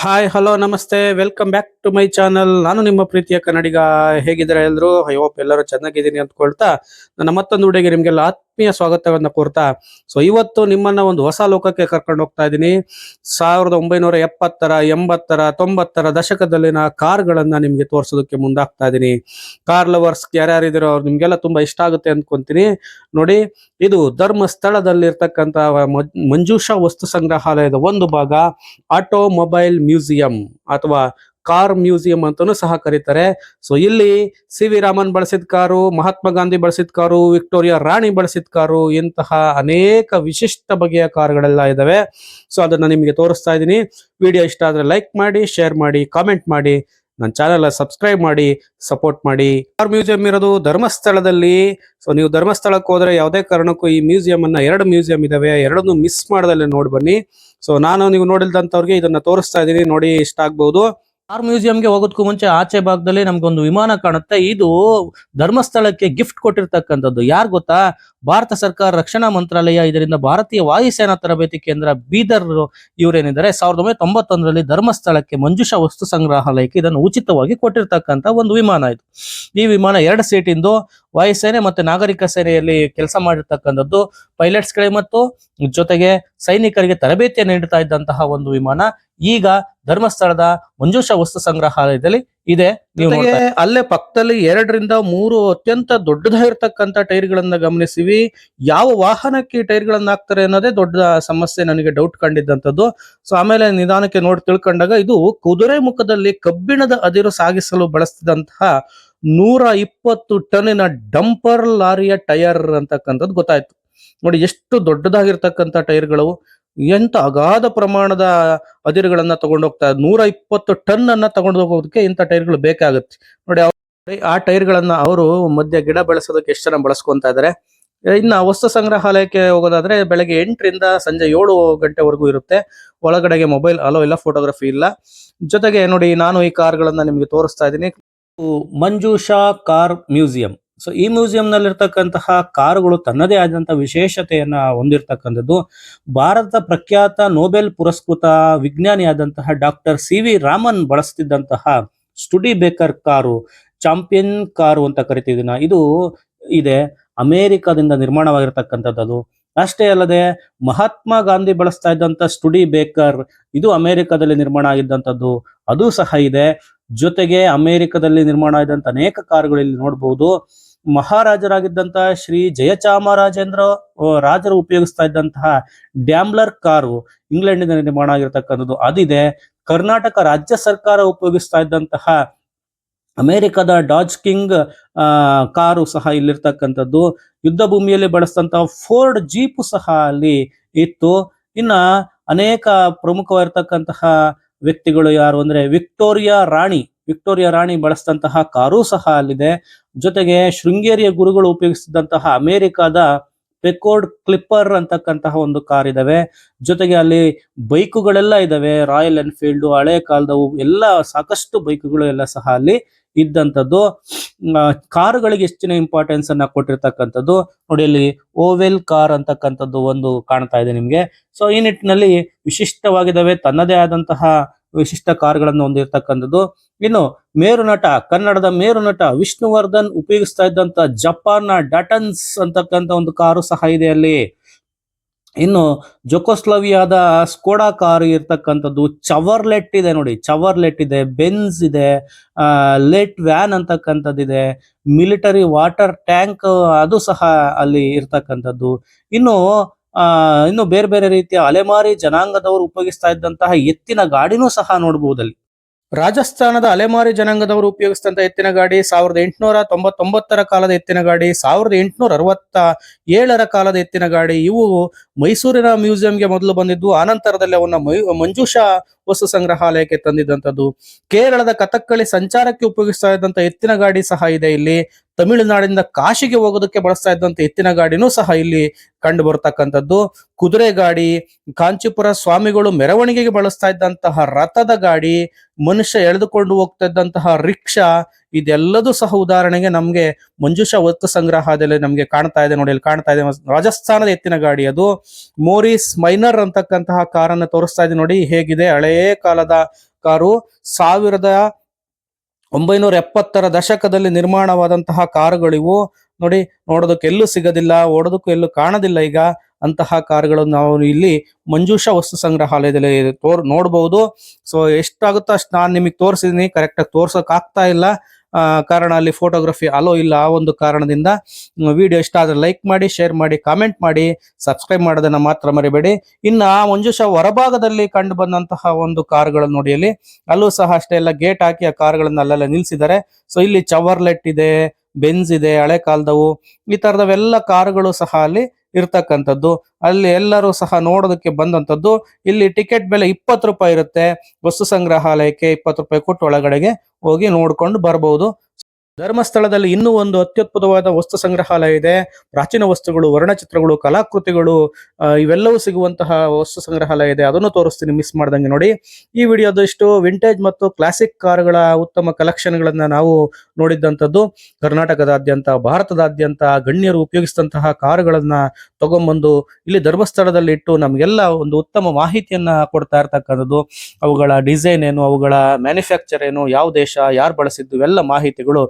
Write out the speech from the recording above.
Hi hello ನಮಸ್ತೆ. Welcome back to my channel ನಾನು ನಿಮ್ಮ ಪ್ರೀತಿಯ ಕನ್ನಡಿಗ. ಹೇಗಿದ್ದಾರೆ ಎಲ್ಲರೂ ಐ ಹೋಪ್ ಎಲ್ಲರೂ ಚೆನ್ನಾಗಿದ್ದೀನಿ ಅಂದ್ಕೊಳ್ತಾ, ನನ್ನ ಮತ್ತೊಂದು ಹುಡುಗಿ ನಿಮಗೆಲ್ಲ ಆತ್ಮೀಯ ಸ್ವಾಗತವನ್ನ ಕೋರ್ತಾ ಸೊ ಇವತ್ತು ನಿಮ್ಮನ್ನ ಒಂದು ಹೊಸ ಲೋಕಕ್ಕೆ ಕರ್ಕೊಂಡು ಹೋಗ್ತಾ ಇದ್ದೀನಿ. ಸಾವಿರದ ಒಂಬೈನೂರ ಎಪ್ಪತ್ತರ, ಎಂಬತ್ತರ, ತೊಂಬತ್ತರ ದಶಕದಲ್ಲಿನ ಕಾರ್ಗಳನ್ನ ನಿಮ್ಗೆ ತೋರಿಸೋದಕ್ಕೆ ಮುಂದಾಗ್ತಾ ಇದ್ದೀನಿ. ಕಾರ್ ಲವರ್ಸ್, ಯಾರ್ಯಾರಿದ್ದೀರೋ ಅವ್ರು ನಿಮ್ಗೆಲ್ಲ ತುಂಬಾ ಇಷ್ಟ ಆಗುತ್ತೆ ಅನ್ಕೊಂತೀನಿ. ನೋಡಿ, ಇದು ಧರ್ಮಸ್ಥಳದಲ್ಲಿರ್ತಕ್ಕಂತ ಮಂಜೂಷಾ ವಸ್ತು ಸಂಗ್ರಹಾಲಯದ ಒಂದು ಭಾಗ, ಆಟೋಮೊಬೈಲ್ ಮ್ಯೂಸಿಯಂ ಅಥವಾ ಕಾರ್ ಮ್ಯೂಸಿಯಂ ಅಂತಾನೂ ಸಹ ಕರೀತಾರೆ. ಸೊ ಇಲ್ಲಿ ಸಿ ವಿ ರಾಮನ್ ಬಳಸಿದ ಕಾರು, ಮಹಾತ್ಮ ಗಾಂಧಿ ಬಳಸಿದ ಕಾರು, ವಿಕ್ಟೋರಿಯಾ ರಾಣಿ ಬಳಸಿದ ಕಾರು, ಇಂತಹ ಅನೇಕ ವಿಶಿಷ್ಟ ಬಗೆಯ ಕಾರುಗಳೆಲ್ಲ ಇದಾವೆ. ಸೊ ಅದನ್ನ ನಿಮಗೆ ತೋರಿಸ್ತಾ ಇದ್ದೀನಿ. ವಿಡಿಯೋ ಇಷ್ಟ ಆದ್ರೆ ಲೈಕ್ ಮಾಡಿ, ಶೇರ್ ಮಾಡಿ, ಕಾಮೆಂಟ್ ಮಾಡಿ ನನ್ನ ಚಾನೆಲ್ ಸಬ್ಸ್ಕ್ರೈಬ್ ಮಾಡಿ, ಸಪೋರ್ಟ್ ಮಾಡಿ. ಕಾರ್ ಮ್ಯೂಸಿಯಂ ಇರೋದು ಧರ್ಮಸ್ಥಳದಲ್ಲಿ. ಸೊ ನೀವು ಧರ್ಮಸ್ಥಳಕ್ಕೆ ಹೋದ್ರೆ ಯಾವುದೇ ಕಾರಣಕ್ಕೂ ಈ ಮ್ಯೂಸಿಯಂ ಅನ್ನ ಎರಡು ಮ್ಯೂಸಿಯಂ ಇದಾವೆ. ಎರಡನ್ನು ಮಿಸ್ ಮಾಡದಲ್ಲಿ ನೋಡಿ ಬನ್ನಿ. ಸೊ ನಾನು ನೀವು ನೋಡಿಲ್ದಂತವ್ರಿಗೆ ಇದನ್ನ ತೋರಿಸ್ತಾ ಇದ್ದೀನಿ. ನೋಡಿ, ಇಷ್ಟ ಆಗ್ಬಹುದು ಕಾರ್ ಮ್ಯೂಸಿಯಂಗೆ ಹೋಗೋದಕ್ಕೂ ಮುಂಚೆ ಆಚೆ ಭಾಗದಲ್ಲಿ ನಮಗೊಂದು ವಿಮಾನ ಕಾಣುತ್ತೆ. ಇದು ಧರ್ಮಸ್ಥಳಕ್ಕೆ ಗಿಫ್ಟ್ ಕೊಟ್ಟಿರ್ತಕ್ಕಂಥದ್ದು. ಯಾರು ಗೊತ್ತಾ? ಭಾರತ ಸರ್ಕಾರ ರಕ್ಷಣಾ ಮಂತ್ರಾಲಯ, ಇದರಿಂದ ಭಾರತೀಯ ವಾಯುಸೇನಾ ತರಬೇತಿ ಕೇಂದ್ರ ಬೀದರ್ ಇವರೇನಿದ್ದಾರೆ? ಸಾವಿರದ ಒಂಬೈನೂರ ಧರ್ಮಸ್ಥಳಕ್ಕೆ ಮಂಜುಷಾ ವಸ್ತು ಸಂಗ್ರಹಾಲಯಕ್ಕೆ ಇದನ್ನು ಉಚಿತವಾಗಿ ಕೊಟ್ಟಿರ್ತಕ್ಕಂಥ ಒಂದು ವಿಮಾನ ಇದು. ಈ ವಿಮಾನ ಎರಡು ಸೀಟಿಂದು ವಾಯುಸೇನೆ ಮತ್ತೆ ನಾಗರಿಕ ಸೇನೆಯಲ್ಲಿ ಕೆಲಸ ಮಾಡಿರ್ತಕ್ಕಂಥದ್ದು. ಪೈಲಟ್ಸ್ಗಳಿಗೆ ಮತ್ತು ಜೊತೆಗೆ ಸೈನಿಕರಿಗೆ ತರಬೇತಿಯನ್ನು ನೀಡುತ್ತಾ ಇದ್ದಂತಹ ಒಂದು ವಿಮಾನ. ಈಗ ಧರ್ಮಸ್ಥಳದ ಮಂಜೂಷ ವಸ್ತು ಸಂಗ್ರಹಾಲಯದಲ್ಲಿ ಇದೆ. ಅಲ್ಲೇ ಪಕ್ಕದಲ್ಲಿ ಎರಡರಿಂದ ಮೂರು ಅತ್ಯಂತ ದೊಡ್ಡದಾಗಿರತಕ್ಕಂತ ಟೈರ್ ಗಳನ್ನ ಗಮನಿಸಿವಿ. ಯಾವ ವಾಹನಕ್ಕೆ ಈ ಟೈರ್ಗಳನ್ನ ಹಾಕ್ತಾರೆ ಅನ್ನೋದೇ ದೊಡ್ಡ ಸಮಸ್ಯೆ ನನಗೆ ಡೌಟ್ ಕಂಡಿದ್ದಂಥದ್ದು. ಸೊ ಆಮೇಲೆ ನಿಧಾನಕ್ಕೆ ನೋಡಿ ತಿಳ್ಕೊಂಡಾಗ ಇದು ಕುದುರೆ ಮುಖದಲ್ಲಿ ಕಬ್ಬಿಣದ ಅದಿರು ಸಾಗಿಸಲು ಬಳಸ್ತಿದಂತಹ ನೂರ ಇಪ್ಪತ್ತು ಟನ್ನಿನ ಡಂಪರ್ ಲಾರಿಯ ಟೈರ್ ಅಂತಕ್ಕಂಥದ್ದು ಗೊತ್ತಾಯ್ತು. ನೋಡಿ ಎಷ್ಟು ದೊಡ್ಡದಾಗಿರ್ತಕ್ಕಂಥ ಟೈರ್ಗಳು. ಎಂತ ಅಗಾಧ ಪ್ರಮಾಣದ ಅದಿರುಗಳನ್ನ ತಗೊಂಡೋಗ್ತಾ ನೂರ ಇಪ್ಪತ್ತು ಟನ್ ಅನ್ನ ತಗೊಂಡು ಹೋಗೋದಕ್ಕೆ ಇಂಥ ಟೈರ್ಗಳು ಬೇಕಾಗುತ್ತೆ. ನೋಡಿ ಆ ಟೈರ್ಗಳನ್ನ ಅವರು ಮಧ್ಯ ಗಿಡ ಬೆಳೆಸೋದಕ್ಕೆ ಎಷ್ಟು ಜನ ಬಳಸ್ಕೊಂತ ಇದಾರೆ ಇನ್ನ ವಸ್ತು ಸಂಗ್ರಹಾಲಯಕ್ಕೆ ಹೋಗೋದಾದ್ರೆ ಬೆಳಗ್ಗೆ ಎಂಟರಿಂದ ಸಂಜೆ ಏಳು ಗಂಟೆವರೆಗೂ ಇರುತ್ತೆ. ಒಳಗಡೆಗೆ ಮೊಬೈಲ್, ಅಲೋ, ಇಲ್ಲ ಫೋಟೋಗ್ರಫಿ ಇಲ್ಲ. ಜೊತೆಗೆ ನೋಡಿ, ನಾನು ಈ ಕಾರ್ಗಳನ್ನ ನಿಮಗೆ ತೋರಿಸ್ತಾ ಇದ್ದೀನಿ. Manjusha car museum. ಸೊ ಈ ಮ್ಯೂಸಿಯಂ ನಲ್ಲಿರ್ತಕ್ಕಂತಹ ಕಾರುಗಳು ತನ್ನದೇ ಆದಂತಹ ವಿಶೇಷತೆಯನ್ನ ಹೊಂದಿರತಕ್ಕಂಥದ್ದು. ಭಾರತ ಪ್ರಖ್ಯಾತ ನೊಬೆಲ್ ಪುರಸ್ಕೃತ ವಿಜ್ಞಾನಿಯಾದಂತಹ ಡಾಕ್ಟರ್ ಸಿ ವಿ ರಾಮನ್ ಬಳಸ್ತಿದ್ದಂತಹ Studebaker car, champion car ಅಂತ ಕರಿತಿದ್ದೀನ. ಇದು ಇದೆ. ಅಮೇರಿಕಾದಿಂದ ನಿರ್ಮಾಣವಾಗಿರ್ತಕ್ಕಂಥದ್ದು. ಅಷ್ಟೇ ಅಲ್ಲದೆ ಮಹಾತ್ಮ ಗಾಂಧಿ ಬಳಸ್ತಾ ಇದ್ದಂತ ಸ್ಟುಡಿ ಬೇಕರ್, ಇದು ಅಮೆರಿಕದಲ್ಲಿ ನಿರ್ಮಾಣ ಆಗಿದ್ದಂಥದ್ದು. ಅದು ಸಹ ಇದೆ. ಜೊತೆಗೆ ಅಮೆರಿಕದಲ್ಲಿ ನಿರ್ಮಾಣ ಆಗಿದ್ದಂತ ಅನೇಕ ಕಾರುಗಳು ಇಲ್ಲಿ ನೋಡಬಹುದು ಮಹಾರಾಜರಾಗಿದ್ದಂತ ಶ್ರೀ ಜಯಚಾಮರಾಜೇಂದ್ರ ರಾಜರು ಉಪಯೋಗಿಸ್ತಾ ಇದ್ದಂತಹ ಡ್ಯಾಮ್ಲರ್ ಕಾರು ಇಂಗ್ಲೆಂಡಿನ ನಿರ್ಮಾಣ ಆಗಿರ್ತಕ್ಕಂಥದ್ದು. ಅದಿದೆ, ಕರ್ನಾಟಕ ರಾಜ್ಯ ಸರ್ಕಾರ ಉಪಯೋಗಿಸ್ತಾ ಇದ್ದಂತಹ ಅಮೆರಿಕದ ಡಾಜ್ ಕಿಂಗ್ ಕಾರು ಸಹ ಇಲ್ಲಿರ್ತಕ್ಕಂಥದ್ದು. ಯುದ್ಧ ಭೂಮಿಯಲ್ಲಿ ಬಳಸಿದಂತಹ ಫೋರ್ಡ್ ಜೀಪು ಸಹ ಅಲ್ಲಿ ಇತ್ತು. ಇನ್ನ ಅನೇಕ ಪ್ರಮುಖವಾಗಿರ್ತಕ್ಕಂತಹ ವ್ಯಕ್ತಿಗಳು ಯಾರು ಅಂದ್ರೆ ವಿಕ್ಟೋರಿಯಾ ರಾಣಿ. ವಿಕ್ಟೋರಿಯಾ ರಾಣಿ ಬಳಸಿದಂತಹ ಕಾರು ಸಹ ಅಲ್ಲಿದೆ. ಜೊತೆಗೆ ಶೃಂಗೇರಿಯ ಗುರುಗಳು ಉಪಯೋಗಿಸಿದಂತಹ ಅಮೆರಿಕಾದ ಪೆಕೋರ್ಡ್ ಕ್ಲಿಪ್ಪರ್ ಅಂತಕ್ಕಂತಹ ಒಂದು ಕಾರ್ ಇದಾವೆ. ಜೊತೆಗೆ ಅಲ್ಲಿ ಬೈಕುಗಳೆಲ್ಲ ಇದಾವೆ. ರಾಯಲ್ ಎನ್ಫೀಲ್ಡ್, ಹಳೆ ಕಾಲದವು ಎಲ್ಲ ಸಾಕಷ್ಟು ಬೈಕುಗಳು ಎಲ್ಲ ಸಹ ಅಲ್ಲಿ ಇದ್ದಂಥದ್ದು. ಕಾರುಗಳಿಗೆ ಹೆಚ್ಚಿನ ಇಂಪಾರ್ಟೆನ್ಸ್ ಅನ್ನ ಕೊಟ್ಟಿರ್ತಕ್ಕಂಥದ್ದು. ನೋಡಿ ಅಲ್ಲಿ ಓವೆಲ್ ಕಾರ್ ಅಂತಕ್ಕಂಥದ್ದು ಒಂದು ಕಾಣ್ತಾ ಇದೆ ನಿಮ್ಗೆ. ಸೊ ಈ ನಿಟ್ಟಿನಲ್ಲಿ ವಿಶಿಷ್ಟವಾಗಿದ್ದಾವೆ ತನ್ನದೇ ಆದಂತಹ ವಿಶಿಷ್ಟ ಕಾರ್ಗಳನ್ನು ಹೊಂದಿರತಕ್ಕಂಥದ್ದು. ಇನ್ನು ಮೇರು ನಟ, ಕನ್ನಡದ ಮೇರು ನಟ ವಿಷ್ಣುವರ್ಧನ್ ಉಪಯೋಗಿಸ್ತಾ ಇದ್ದಂತ ಜಪಾನ್ನ ಡಟನ್ಸ್ ಅಂತಕ್ಕಂಥ ಒಂದು ಕಾರು ಸಹ ಇದೆ ಅಲ್ಲಿ. ಇನ್ನು ಜೊಕೋಸ್ಲವಿಯಾದ ಸ್ಕೋಡಾ ಕಾರು ಇರ್ತಕ್ಕಂಥದ್ದು ಚವರ್ಲೆಟ್ ಇದೆ ನೋಡಿ, ಚವರ್ಲೆಟ್ ಇದೆ, ಬೆನ್ಸ್ ಇದೆ ಲೆಟ್ ವ್ಯಾನ್ ಅಂತಕ್ಕಂಥದ್ದಿದೆ, ಮಿಲಿಟರಿ ವಾಟರ್ ಟ್ಯಾಂಕ್ ಅದು ಸಹ ಅಲ್ಲಿ ಇರ್ತಕ್ಕಂಥದ್ದು. ಇನ್ನು ಇನ್ನು ಬೇರೆ ಬೇರೆ ರೀತಿಯ ಅಲೆಮಾರಿ ಜನಾಂಗದವರು ಉಪಯೋಗಿಸ್ತಾ ಇದ್ದಂತಹ ಎತ್ತಿನ ಗಾಡಿನೂ ಸಹ ನೋಡಬಹುದು ಅಲ್ಲಿ. ರಾಜಸ್ಥಾನದ ಅಲೆಮಾರಿ ಜನಾಂಗದವರು ಉಪಯೋಗಿಸಿದಂಥ ಎತ್ತಿನ ಗಾಡಿ ಸಾವಿರದ ಎಂಟುನೂರ ತೊಂಬತ್ತೊಂಬತ್ತರ ಕಾಲದ ಎತ್ತಿನ ಗಾಡಿ, ಸಾವಿರದ ಎಂಟುನೂರ ಅರವತ್ತ ಏಳರ ಕಾಲದ ಎತ್ತಿನ ಗಾಡಿ. ಇವು ಮೈಸೂರಿನ ಮ್ಯೂಸಿಯಂಗೆ ಮೊದಲು ಬಂದಿದ್ದು, ಆನಂತರದಲ್ಲಿ ಅವನ್ನ ಮಂಜೂಷಾ ವಸ್ತು ಸಂಗ್ರಹಾಲಯಕ್ಕೆ ತಂದಿದ್ದಂಥದ್ದು. ಕೇರಳದ ಕಥಕ್ಕಳಿ ಸಂಚಾರಕ್ಕೆ ಉಪಯೋಗಿಸ್ತಾ ಇದ್ದಂತ ಎತ್ತಿನ ಗಾಡಿ ಸಹ ಇದೆ ಇಲ್ಲಿ. ತಮಿಳುನಾಡಿಂದ ಕಾಶಿಗೆ ಹೋಗೋದಕ್ಕೆ ಬಳಸ್ತಾ ಇದ್ದಂತ ಎತ್ತಿನ ಗಾಡಿನೂ ಸಹ ಇಲ್ಲಿ ಕಂಡು ಬರ್ತಕ್ಕಂಥದ್ದು ಕುದುರೆ ಗಾಡಿ, ಕಾಂಚೀಪುರ ಸ್ವಾಮಿಗಳು ಮೆರವಣಿಗೆಗೆ ಬಳಸ್ತಾ ಇದ್ದಂತಹ ರಥದ ಗಾಡಿ, ಮನುಷ್ಯ ಎಳೆದುಕೊಂಡು ಹೋಗ್ತಾ ಇದ್ದಂತಹ ರಿಕ್ಷಾ, ಇದೆಲ್ಲದೂ ಸಹ ಉದಾಹರಣೆಗೆ ನಮ್ಗೆ ಮಂಜುಷಾ ವಸ್ತು ಸಂಗ್ರಹದಲ್ಲಿ ನಮ್ಗೆ ಕಾಣ್ತಾ ಇದೆ ನೋಡಿ, ಇಲ್ಲಿ ಕಾಣ್ತಾ ಇದೆ. ರಾಜಸ್ಥಾನದ ಎತ್ತಿನ ಗಾಡಿ ಅದು. ಮೋರಿಸ್ ಮೈನರ್ ಅಂತಕ್ಕಂತಹ ಕಾರನ್ನು ತೋರಿಸ್ತಾ ಇದೆ ನೋಡಿ, ಹೇಗಿದೆ? ಹಳೆಯ ಕಾಲದ ಕಾರು. ಸಾವಿರದ ಒಂಬೈನೂರ ಎಪ್ಪತ್ತರ ದಶಕದಲ್ಲಿ ನಿರ್ಮಾಣವಾದಂತಹ ಕಾರುಗಳಿವು. ನೋಡಿ, ನೋಡೋದಕ್ಕೆ ಎಲ್ಲೂ ಸಿಗೋದಿಲ್ಲ, ಓಡೋದಕ್ಕೂ ಎಲ್ಲೂ ಕಾಣೋದಿಲ್ಲ ಈಗ. ಅಂತಹ ಕಾರುಗಳನ್ನು ನಾವು ಇಲ್ಲಿ ಮಂಜೂಷಾ ವಸ್ತು ಸಂಗ್ರಹಾಲಯದಲ್ಲಿ ತೋರ್ ನೋಡಬಹುದು ಸೊ ಎಷ್ಟಾಗುತ್ತೋ ಅಷ್ಟು ನಾನು ನಿಮಗೆ ತೋರಿಸಿದೀನಿ. ಕರೆಕ್ಟಾಗಿ ತೋರ್ಸೋಕ್ ಆಗ್ತಾ ಇಲ್ಲ. ಕಾರಣ ಅಲ್ಲಿ ಫೋಟೋಗ್ರಫಿ ಅಲೋ ಇಲ್ಲ ಆ ಒಂದು ಕಾರಣದಿಂದ ವಿಡಿಯೋ ಇಷ್ಟ ಆದರೆ ಲೈಕ್ ಮಾಡಿ ಶೇರ್ ಮಾಡಿ ಕಾಮೆಂಟ್ ಮಾಡಿ ಸಬ್ಸ್ಕ್ರೈಬ್ ಮಾಡೋದನ್ನ ಮಾತ್ರ ಮರಿಬೇಡಿ. ಇನ್ನು ಆ ಮಂಜುಷ ಹೊರಭಾಗದಲ್ಲಿ ಕಂಡು ಬಂದಂತಹ ಒಂದು ಕಾರ್ಗಳನ್ನು ನೋಡಿ ಅಲ್ಲಿ. ಅಲ್ಲೂ ಸಹ ಅಷ್ಟೇ ಎಲ್ಲ ಗೇಟ್ ಹಾಕಿ ಆ ಕಾರ್ಗಳನ್ನು ಅಲ್ಲೆಲ್ಲ ನಿಲ್ಸಿದ್ದಾರೆ. ಸೊ ಇಲ್ಲಿ ಚವರ್ಲೆಟ್ ಇದೆ ಬೆನ್ಸ್ ಇದೆ, ಹಳೆ ಕಾಲದವು, ಈ ತರದವೆಲ್ಲ ಕಾರುಗಳು ಸಹ ಅಲ್ಲಿ ಇರ್ತಕ್ಕಂಥದ್ದು. ಅಲ್ಲಿ ಎಲ್ಲರೂ ಸಹ ನೋಡೋದಕ್ಕೆ ಬಂದಂಥದ್ದು. ಇಲ್ಲಿ ಟಿಕೆಟ್ ಬೆಲೆ ಇಪ್ಪತ್ತು ರೂಪಾಯಿ ಇರುತ್ತೆ. ವಸ್ತು ಸಂಗ್ರಹಾಲಯಕ್ಕೆ ಇಪ್ಪತ್ತು ರೂಪಾಯಿ ಕೊಟ್ಟು ಒಳಗಡೆಗೆ ಹೋಗಿ ನೋಡ್ಕೊಂಡು ಬರಬಹುದು ಧರ್ಮಸ್ಥಳದಲ್ಲಿ ಇನ್ನೂ ಒಂದು ಅತ್ಯದ್ಭುತವಾದ ವಸ್ತು ಸಂಗ್ರಹಾಲಯ ಇದೆ. ಪ್ರಾಚೀನ ವಸ್ತುಗಳು, ವರ್ಣಚಿತ್ರಗಳು, ಕಲಾಕೃತಿಗಳು ಇವೆಲ್ಲವೂ ಸಿಗುವಂತಹ ವಸ್ತು ಸಂಗ್ರಹಾಲಯ ಇದೆ. ಅದನ್ನು ತೋರಿಸ್ತೀನಿ ಮಿಸ್ ಮಾಡ್ದಂಗೆ ನೋಡಿ. ಈ ವಿಡಿಯೋದಷ್ಟು ವಿಂಟೇಜ್ ಮತ್ತು ಕ್ಲಾಸಿಕ್ ಕಾರ್ಗಳ ಉತ್ತಮ ಕಲೆಕ್ಷನ್ಗಳನ್ನ ನಾವು ನೋಡಿದ್ದಂಥದ್ದು. ಕರ್ನಾಟಕದಾದ್ಯಂತ, ಭಾರತದಾದ್ಯಂತ ಗಣ್ಯರು ಉಪಯೋಗಿಸಿದಂತಹ ಕಾರುಗಳನ್ನ ತಗೊಂಬಂದು ಇಲ್ಲಿ ಧರ್ಮಸ್ಥಳದಲ್ಲಿ ಇಟ್ಟು ನಮಗೆಲ್ಲ ಒಂದು ಉತ್ತಮ ಮಾಹಿತಿಯನ್ನ ಕೊಡ್ತಾ ಇರ್ತಕ್ಕಂಥದ್ದು. ಅವುಗಳ ಡಿಸೈನ್ ಏನು, ಅವುಗಳ ಮ್ಯಾನುಫ್ಯಾಕ್ಚರ್ ಏನು, ಯಾವ ದೇಶ, ಯಾರು ಬಳಸಿದ್ದು, ಇವೆಲ್ಲ ಮಾಹಿತಿಗಳು